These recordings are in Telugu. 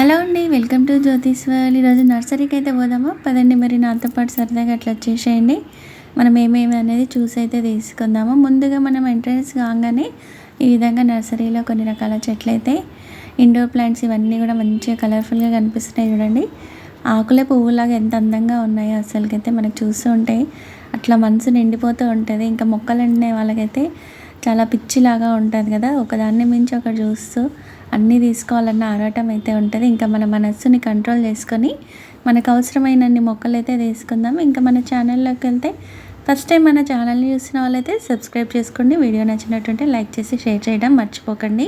హలో అండి వెల్కమ్ టు జ్యోతిష్వల్ ఈరోజు నర్సరీకి అయితే పోదామా? పదండి మరి నాతో పాటు సరదాగా అట్లా వచ్చేసేయండి. మనం ఏమేమి అనేది చూసి అయితే తీసుకుందాము. ముందుగా మనం ఎంట్రన్స్ కాగానే ఈ విధంగా నర్సరీలో కొన్ని రకాల చెట్లు అయితే ఇండోర్ ప్లాంట్స్ ఇవన్నీ కూడా మంచిగా కలర్ఫుల్గా కనిపిస్తున్నాయి చూడండి. ఆకులే పువ్వులాగా ఎంత అందంగా ఉన్నాయో అసలుకైతే మనకు చూస్తూ ఉంటే అట్లా మనసు నిండిపోతూ ఉంటుంది. ఇంకా మొక్కలు అండే వాళ్ళకైతే చాలా పిచ్చిలాగా ఉంటుంది కదా. ఒకదాన్ని మించి ఒకటి చూస్తూ అన్నీ తీసుకోవాలన్న ఆరాటం అయితే ఉంటుంది. ఇంకా మన మనస్సుని కంట్రోల్ చేసుకొని మనకు అవసరమైనన్ని మొక్కలు అయితే తీసుకుందాం. ఇంకా మన ఛానల్లోకి వెళ్తే ఫస్ట్ టైం మన ఛానల్ని చూసిన వాళ్ళైతే సబ్స్క్రైబ్ చేసుకోండి. వీడియో నచ్చినట్టుంటే లైక్ చేసి షేర్ చేయడం మర్చిపోకండి.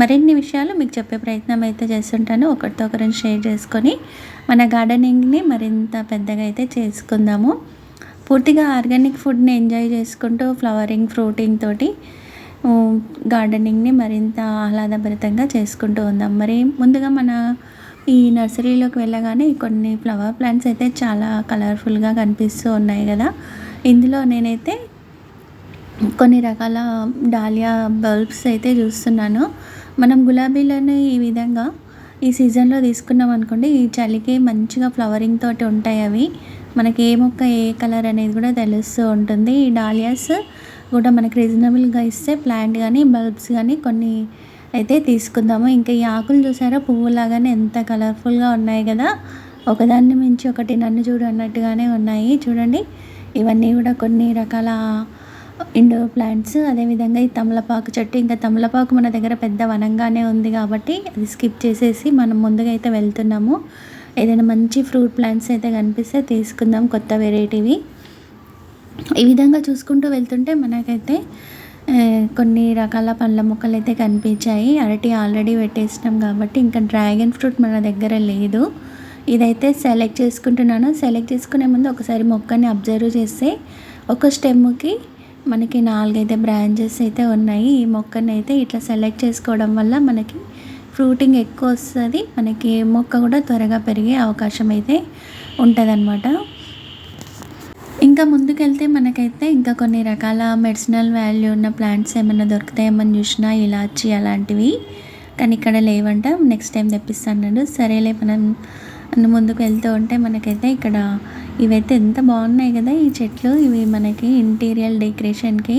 మరిన్ని విషయాలు మీకు చెప్పే ప్రయత్నం అయితే చేస్తుంటాను. ఒకరితో ఒకరిని షేర్ చేసుకొని మన గార్డెనింగ్ని మరింత పెద్దగా అయితే చేసుకుందాము. పూర్తిగా ఆర్గానిక్ ఫుడ్ని ఎంజాయ్ చేసుకుంటూ ఫ్లవరింగ్ ఫ్రూటింగ్ తోటి గార్డెనింగ్ని మరింత ఆహ్లాదభరితంగా చేసుకుంటూ ఉందాం. మరి ముందుగా మన ఈ నర్సరీలోకి వెళ్ళగానే కొన్ని ఫ్లవర్ ప్లాంట్స్ అయితే చాలా కలర్ఫుల్గా కనిపిస్తూ ఉన్నాయి కదా. ఇందులో నేనైతే కొన్ని రకాల డాలియా బల్బ్స్ అయితే చూస్తున్నాను. మనం గులాబీలను ఈ విధంగా ఈ సీజన్లో తీసుకున్నాం అనుకోండి ఈ చలికి మంచిగా ఫ్లవరింగ్ తోటి ఉంటాయి అవి. మనకి ఏ మొక్క ఏ కలర్ అనేది కూడా తెలుస్తూ ఉంటుంది. ఈ డాలియాస్ కూడా మనకి రీజనబుల్గా ఇస్తే ప్లాంట్ కానీ బల్బ్స్ కానీ కొన్ని అయితే తీసుకుందాము. ఇంకా ఈ ఆకులు చూసారా? పువ్వులాగానే ఎంత కలర్ఫుల్గా ఉన్నాయి కదా? ఒకదాన్ని మించి ఒకటి నన్ను చూడు అన్నట్టుగానే ఉన్నాయి. చూడండి. ఇవన్నీ కూడా కొన్ని రకాల ఇండోర్ ప్లాంట్స్ అదేవిధంగా ఈ తమలపాకు చెట్టు. ఇంకా తమలపాకు మన దగ్గర పెద్ద వనంగానే ఉంది కాబట్టి అది స్కిప్ చేసేసి మనం ముందుగా అయితే వెళ్తున్నాము. ఏదైనా మంచి ఫ్రూట్ ప్లాంట్స్ అయితే కనిపిస్తే తీసుకుందాం కొత్త వెరైటీవి ఈ విధంగా చూసుకుంటూ వెళ్తుంటే మనకైతే కొన్ని రకాల పండ్ల మొక్కలు అయితే కనిపించాయి. అరటి ఆల్రెడీ పెట్టేసినాం కాబట్టి ఇంకా డ్రాగన్ ఫ్రూట్ మన దగ్గర లేదు. ఇదైతే సెలెక్ట్ చేసుకుంటున్నాను. సెలెక్ట్ చేసుకునే ముందు ఒకసారి మొక్కని అబ్జర్వ్ చేస్తే ఒక స్టెమ్కి మనకి నాలుగైతే బ్రాంచెస్ అయితే ఉన్నాయి. ఈ మొక్కని అయితే ఇట్లా సెలెక్ట్ చేసుకోవడం వల్ల మనకి ఫ్రూటింగ్ ఎక్కువ వస్తుంది. మనకి మొక్క కూడా త్వరగా పెరిగే అవకాశం అయితే ఉంటుందన్నమాట. ఇంకా ముందుకెళ్తే మనకైతే ఇంకా కొన్ని రకాల మెడిసినల్ వాల్యూ ఉన్న ప్లాంట్స్ ఏమైనా దొరుకుతాయేమని చూసినా ఇలాచి అలాంటివి. కానీ ఇక్కడ లేవంట. నెక్స్ట్ టైం తెప్పిస్తాను సరేలే మనం ముందుకు వెళ్తూ ఉంటే మనకైతే ఇక్కడ ఇవైతే ఎంత బాగున్నాయి కదా ఈ చెట్లు. ఇవి మనకి ఇంటీరియర్ డెకరేషన్కి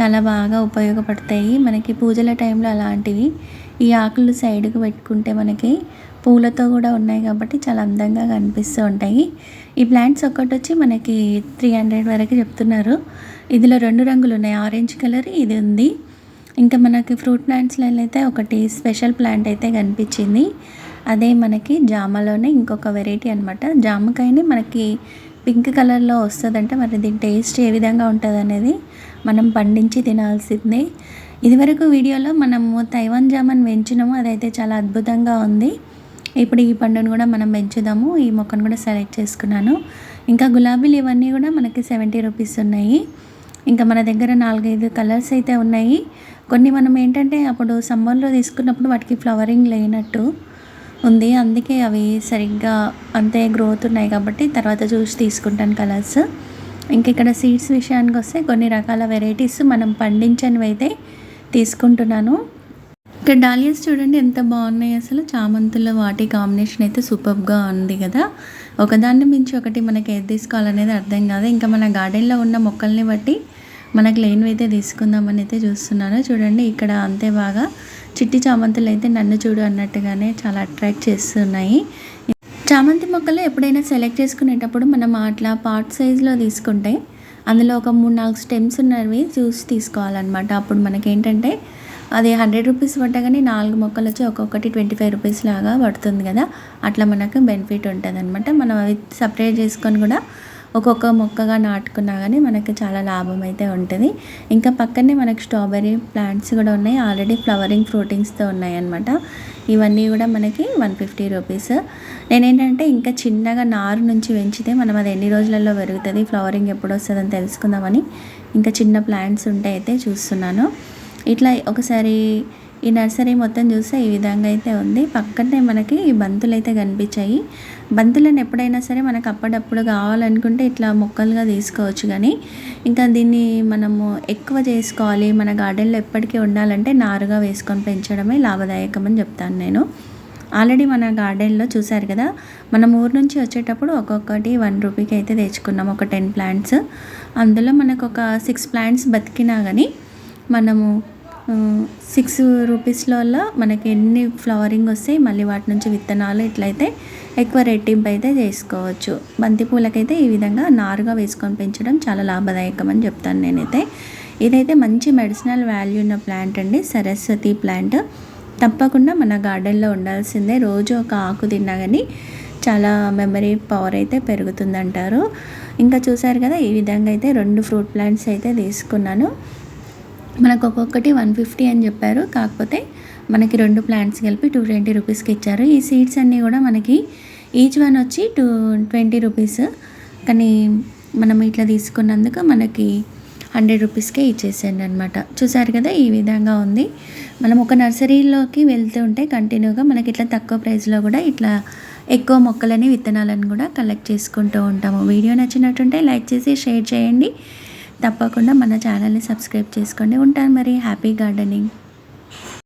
చాలా బాగా ఉపయోగపడతాయి. మనకి పూజల టైంలో అలాంటివి. ఈ ఆకులు సైడ్కి పెట్టుకుంటే మనకి పూలతో కూడా ఉన్నాయి కాబట్టి చాలా అందంగా కనిపిస్తూ ఉంటాయి. ఈ ప్లాంట్స్ ఒక్కటి వచ్చి మనకి త్రీ హండ్రెడ్ వరకు చెప్తున్నారు. ఇదిలో రెండు రంగులు ఉన్నాయి. ఆరెంజ్ కలర్ ఇది ఉంది. ఇంకా మనకి ఫ్రూట్ ప్లాంట్స్లో అయితే ఒకటి స్పెషల్ ప్లాంట్ అయితే కనిపించింది. అదే మనకి జామలోనే ఇంకొక వెరైటీ అనమాట జామకాయని మనకి పింక్ కలర్లో వస్తుందంటే మరి దీని టేస్ట్ ఏ విధంగా ఉంటుంది అనేది మనం పండించి తినాల్సిందే. ఇదివరకు వీడియోలో మనము తైవాన్ జామన్ పెంచినాము. అదైతే చాలా అద్భుతంగా ఉంది. ఇప్పుడు ఈ పండును కూడా మనం పెంచుదాము. ఈ మొక్కను కూడా సెలెక్ట్ చేసుకున్నాను. ఇంకా గులాబీలు ఇవన్నీ కూడా మనకి సెవెంటీ రూపీస్ ఉన్నాయి. ఇంకా మన దగ్గర నాలుగైదు కలర్స్ అయితే ఉన్నాయి. కొన్ని మనం ఏంటంటే అప్పుడు సమ్మర్లో తీసుకున్నప్పుడు వాటికి ఫ్లవరింగ్ లేనట్టు ఉంది. అందుకే అవి సరిగ్గా అంతే గ్రోత్ ఉన్నాయి కాబట్టి తర్వాత చూసి తీసుకుంటాను కలర్స్. ఇంక ఇక్కడ సీడ్స్ విషయానికి వస్తే కొన్ని రకాల వెరైటీస్ మనం పండించనివి అయితే తీసుకుంటున్నాను. ఇక్కడ డాలియాస్ చూడండి ఎంత బాగున్నాయి అసలు. చామంతుల వాటి కాంబినేషన్ అయితే సూపర్గా ఉంది కదా. ఒకదాన్ని మించి ఒకటి మనకి ఏది తీసుకోవాలనేది అర్థం కాదు. ఇంకా మన గార్డెన్లో ఉన్న మొక్కల్ని బట్టి మనకు లేనివి అయితే తీసుకుందామని అయితే చూస్తున్నాను. చూడండి ఇక్కడ అంతే బాగా. చిట్టి చామంతులు అయితే నన్ను చూడు అన్నట్టుగానే చాలా అట్రాక్ట్ చేస్తున్నాయి. చామంతి మొక్కలు ఎప్పుడైనా సెలెక్ట్ చేసుకునేటప్పుడు మనం అట్లా పార్ట్ సైజులో తీసుకుంటే అందులో ఒక మూడు నాలుగు స్టెమ్స్ ఉన్నవి చూసి తీసుకోవాలన్నమాట. అప్పుడు మనకేంటంటే అది హండ్రెడ్ రూపీస్ పట్టగానే నాలుగు మొక్కలు వచ్చి ఒక్కొక్కటి ట్వంటీ ఫైవ్ రూపీస్ లాగా పడుతుంది కదా. అట్లా మనకు బెనిఫిట్ ఉంటుంది అనమాట మనం అవి సపరేట్ చేసుకొని కూడా ఒక్కొక్క మొక్కగా నాటుకున్నా కానీ మనకి చాలా లాభం అయితే ఉంటుంది. ఇంకా పక్కనే మనకి స్ట్రాబెర్రీ ప్లాంట్స్ కూడా ఉన్నాయి. ఆల్రెడీ ఫ్లవరింగ్ ఫ్రూటింగ్స్తో ఉన్నాయి అనమాట ఇవన్నీ కూడా మనకి వన్ ఫిఫ్టీ రూపీస్. నేనేంటంటే ఇంకా చిన్నగా నారు నుంచి పెంచితే మనం అది ఎన్ని రోజులలో పెరుగుతుంది ఫ్లవరింగ్ ఎప్పుడు వస్తుందని తెలుసుకుందామని ఇంకా చిన్న ప్లాంట్స్ ఉంటే అయితే చూస్తున్నాను. ఇట్లా ఒకసారి ఈ నర్సరీ మొత్తం చూస్తే ఈ విధంగా అయితే ఉంది. పక్కనే మనకి బంతులు అయితే కనిపించాయి. బంతులను ఎప్పుడైనా సరే మనకు అప్పుడప్పుడు కావాలనుకుంటే ఇట్లా మొక్కలుగా తీసుకోవచ్చు కానీ ఇంకా దీన్ని మనము ఎక్కువ చేసుకోవాలి. మన గార్డెన్లో ఎప్పటికీ ఉండాలంటే నారుగా వేసుకొని పెంచడమే లాభదాయకం అని చెప్తాను నేను. ఆల్రెడీ మన గార్డెన్లో చూశారు కదా మనం ఊరు నుంచి వచ్చేటప్పుడు ఒక్కొక్కటి వన్ రూపీకి అయితే తెచ్చుకున్నాం ఒక టెన్ ప్లాంట్స్. అందులో మనకు ఒక సిక్స్ ప్లాంట్స్ బతికినా కానీ మనము సిక్స్ రూపీస్లలో మనకి ఎన్ని ఫ్లవరింగ్ వస్తాయి మళ్ళీ వాటి నుంచి విత్తనాలు ఇట్లయితే ఎక్కువ రెట్టింపు అయితే చేసుకోవచ్చు. బంతి పూలకైతే ఈ విధంగా నారుగా వేసుకొని పెంచడం చాలా లాభదాయకం అని చెప్తాను నేనైతే. ఇదైతే మంచి మెడిసినల్ వాల్యూ ఉన్న ప్లాంట్ అండి సరస్వతి ప్లాంట్ తప్పకుండా మన గార్డెన్లో ఉండాల్సిందే. రోజు ఒక ఆకు తిన్నా కానీ చాలా మెమరీ పవర్ అయితే పెరుగుతుందంటారు. ఇంకా చూసారు కదా ఈ విధంగా అయితే రెండు ఫ్రూట్ ప్లాంట్స్ అయితే తీసుకున్నాను. మనకు ఒక్కొక్కటి వన్ ఫిఫ్టీ అని చెప్పారు. కాకపోతే మనకి రెండు ప్లాంట్స్ కలిపి టూ ట్వంటీ రూపీస్కి ఇచ్చారు. ఈ సీడ్స్ అన్నీ కూడా మనకి ఈచ్ వన్ వచ్చి టూ ట్వంటీ రూపీస్. కానీ మనం ఇట్లా తీసుకున్నందుకు మనకి హండ్రెడ్ రూపీస్కే ఇచ్చేసాను అనమాట చూసారు కదా ఈ విధంగా ఉంది. మనం ఒక నర్సరీలోకి వెళ్తూ ఉంటే కంటిన్యూగా మనకి ఇట్లా తక్కువ ప్రైస్లో కూడా ఇట్లా ఎక్కువ మొక్కలని విత్తనాలను కూడా కలెక్ట్ చేసుకుంటూ ఉంటాము. వీడియో నచ్చినట్టుంటే లైక్ చేసి షేర్ చేయండి. తప్పకుండా మన ఛానల్ని సబ్స్క్రైబ్ చేసుకోండి. ఉంటాను మరి. Happy gardening.